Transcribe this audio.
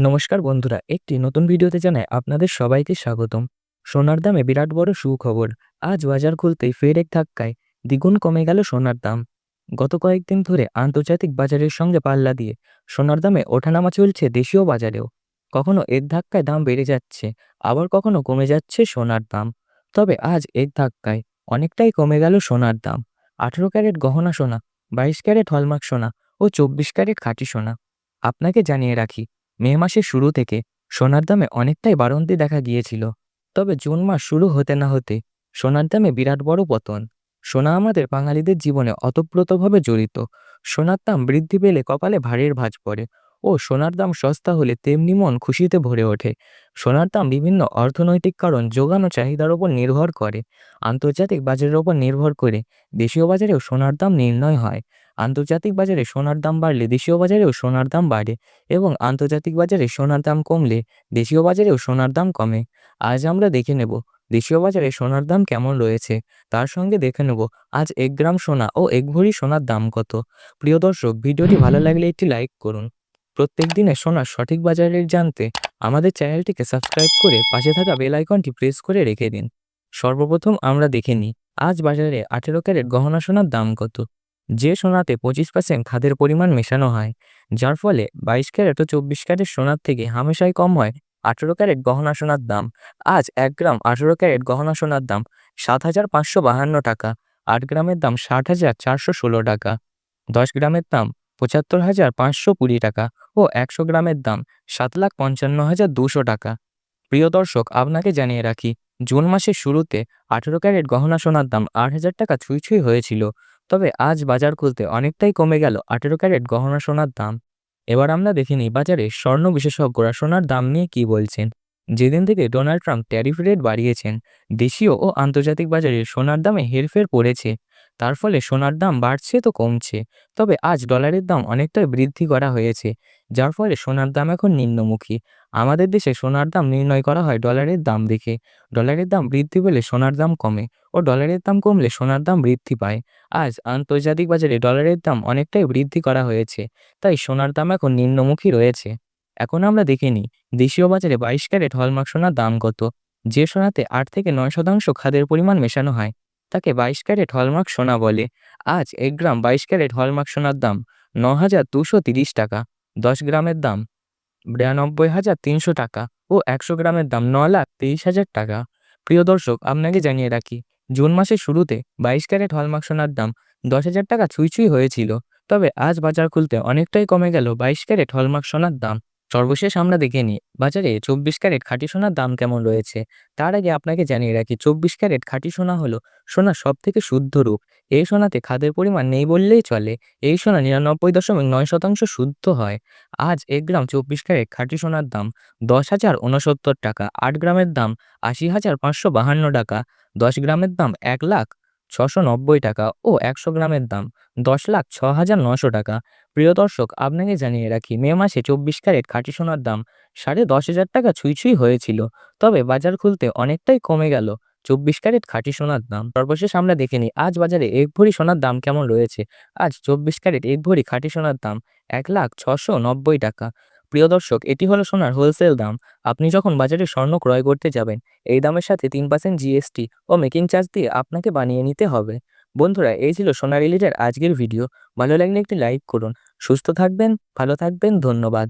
নমস্কার বন্ধুরা, একটি নতুন ভিডিওতে জানাই আপনাদের সবাইকে স্বাগতম। সোনার দামে বিরাট বড় সুখবর। আজ বাজার খুলতেই ফের এক ধাক্কায় দ্বিগুণ কমে গেল সোনার দাম। গত কয়েকদিন ধরে আন্তর্জাতিক বাজারের সঙ্গে পাল্লা দিয়ে সোনার দামে ওঠানামা চলছে দেশীয় বাজারেও। কখনো এক ধাক্কায় দাম বেড়ে যাচ্ছে, আবার কখনো কমে যাচ্ছে সোনার দাম। তবে আজ এক ধাক্কায় অনেকটাই কমে গেল সোনার দাম। আঠেরো ক্যারেট গহনা সোনা, বাইশ ক্যারেট হলমার্ক সোনা ও চব্বিশ ক্যারেট খাঁটি সোনা। আপনাকে জানিয়ে রাখি মে মাসের শুরু থেকে সোনার দামে অনেকটাই বাড়ন্তি দেখা গিয়েছিল। তবে জুন মাস শুরু হতে না হতে সোনার দামে বিরাট বড় পতন। সোনা আমাদের বাঙালিদের জীবনে অতপ্রতভাবে জড়িত। সোনার দাম বৃদ্ধি পেলে কপালে ভারীর ভাঁজ পড়ে। ও সোনার দাম সস্তা হলে তেমনি মন খুশিতে ভরে ওঠে। সোনার দাম বিভিন্ন অর্থনৈতিক কারণ যোগান ও চাহিদার ওপর নির্ভর করে। আন্তর্জাতিক বাজারের ওপর নির্ভর করে। দেশীয় বাজারেও সোনার দাম নির্ণয় হয়। আন্তর্জাতিক বাজারে সোনার দাম বাড়লে দেশীয় বাজারেও সোনার দাম বাড়ে এবং আন্তর্জাতিক বাজারে সোনার দাম কমলে দেশীয় বাজারেও সোনার দাম কমে। আজ আমরা দেখে নেব দেশীয় বাজারে সোনার দাম কেমন রয়েছে। তার সঙ্গে দেখে নেব আজ এক গ্রাম সোনা ও এক ভরি সোনার দাম কত। প্রিয় দর্শক, ভিডিওটি ভালো লাগলে একটি লাইক করুন। প্রত্যেক দিনে সোনার সঠিক বাজার রেট জানতে আমাদের চ্যানেলটিকে সাবস্ক্রাইব করে পাশে থাকা বেল আইকনটি প্রেস করে রেখে দিন। সর্বপ্রথম আমরা দেখে নিই, আজ বাজারে আঠেরো ক্যারেট গহনা সোনার দাম কত? যে সোনাতে পঁচিশ পার্সেন্ট খাদের পরিমাণ মেশানো হয়, যার ফলে বাইশ ক্যারেট ও চব্বিশ ক্যারেট সোনার থেকে হামেশাই কম হয় আঠেরো ক্যারেট গহনা সোনার দাম। আজ এক গ্রাম আঠেরো ক্যারেট গহনা সোনার দাম সাত হাজার পাঁচশো বাহান্ন টাকা, আট গ্রামের দাম ষাট হাজার চারশো ষোলো টাকা, দশ গ্রামের দাম পঁচাত্তর হাজার পাঁচশো কুড়ি টাকা ও একশো গ্রামের দাম সাত লাখ পঞ্চান্ন হাজার দুশো টাকা। প্রিয় দর্শক, আপনাকে জানিয়ে রাখি, জুন মাসের শুরুতে আঠেরো ক্যারেট গহনা সোনার দাম আট হাজার টাকা ছুঁই ছুঁই হয়েছিল। তবে আজ বাজার খুলতে অনেকটাই কমে গেল আঠেরো ক্যারেট গহনা সোনার দাম। এবার আমরা দেখে নিই বাজারে স্বর্ণ বিশেষজ্ঞরা সোনার দাম নিয়ে কি বলছেন। যেদিন থেকে ডোনাল্ড ট্রাম্প ট্যারিফ রেট বাড়িয়েছেন, দেশীয় ও আন্তর্জাতিক বাজারে সোনার দামে হেরফের পড়েছে। তার ফলে সোনার দাম বাড়ছে তো কমছে। তবে আজ ডলারের দাম অনেকটাই বৃদ্ধি করা হয়েছে, যার ফলে সোনার দাম এখন নিম্নমুখী। আমাদের দেশে সোনার দাম নির্ণয় করা হয় ডলারের দাম দেখে। ডলারের দাম বৃদ্ধি পেলে সোনার দাম কমে ও ডলারের দাম কমলে সোনার দাম বৃদ্ধি পায়। আজ আন্তর্জাতিক বাজারে ডলারের দাম অনেকটাই বৃদ্ধি করা হয়েছে, তাই সোনার দাম এখন নিম্নমুখী রয়েছে। এখন আমরা দেখে নিই, দেশীয় বাজারে বাইশ ক্যারেট হলমার্ক সোনার দাম কত, যে সোনাতে আট থেকে নয় শতাংশ খাদের পরিমাণ মেশানো হয়। তাকে বাইশ ক্যারেট হলমার্ক সোনা বলে। আজ এক গ্রাম বাইশ ক্যারেট হলমার্ক সোনার দাম ন হাজার দুশো তিরিশ টাকা, দশ গ্রামের দাম বিরানব্বই হাজার তিনশো টাকা ও একশো গ্রামের দাম ন লাখ তেইশ হাজার টাকা। প্রিয় দর্শক, আপনাকে জানিয়ে রাখি, জুন মাসের শুরুতে বাইশ ক্যারেট হলমার্ক সোনার দাম দশ হাজার টাকা ছুঁই ছুঁই হয়েছিল। তবে আজ বাজার খুলতে অনেকটাই কমে গেল বাইশ ক্যারেট হলমার্ক সোনার দাম। সর্বশেষ আমরা দেখে নিই, বাজারে চব্বিশ ক্যারেট খাঁটি সোনার দাম কেমন রয়েছে? তার আগে আপনাকে জানিয়ে রাখি, চব্বিশ ক্যারেট খাঁটি সোনা হলো সোনার সব থেকে শুদ্ধ রূপ। এই সোনাতে খাদের পরিমাণ নেই বললেই চলে। এই সোনা নিরানব্বই দশমিক নয় শতাংশ শুদ্ধ হয়। আজ এক গ্রাম চব্বিশ ক্যারেট খাঁটি সোনার দাম দশ হাজার উনসত্তর টাকা, আট গ্রামের দাম আশি হাজার পাঁচশো বাহান্ন টাকা, দশ গ্রামের দাম এক লাখ ছশো নব্বই টাকা ও একশো গ্রামের দাম, দশ লাখ ছ হাজার নশো টাকা। প্রিয় দর্শক, আপনাকে জানিয়ে রাখি, মে মাসে চব্বিশ ক্যারেট খাঁটি সোনার দাম সাড়ে দশ হাজার টাকা ছুঁই হয়েছিল। তবে বাজার খুলতে অনেকটাই কমে গেল চব্বিশ ক্যারেট খাঁটি সোনার দাম। সর্বশেষ আমরা দেখে নিই, আজ বাজারে এক ভরি সোনার দাম কেমন রয়েছে? আজ চব্বিশ ক্যারেট এক ভরি খাঁটি সোনার দাম এক লাখ ছশো নব্বই টাকা। প্রিয় দর্শক, এটি হলো সোনার হোলসেল দাম। আপনি যখন বাজারে স্বর্ণ ক্রয় করতে যাবেন, এই দামের সাথে তিন পার্সেন্ট জিএসটি ও মেকিং চার্জ দিয়ে আপনাকে বানিয়ে নিতে হবে। বন্ধুরা, এই ছিল সোনা রিলেটেড আজকের ভিডিও ভালো লাগলে একটি লাইক করুন। সুস্থ থাকবেন, ভালো থাকবেন, ধন্যবাদ।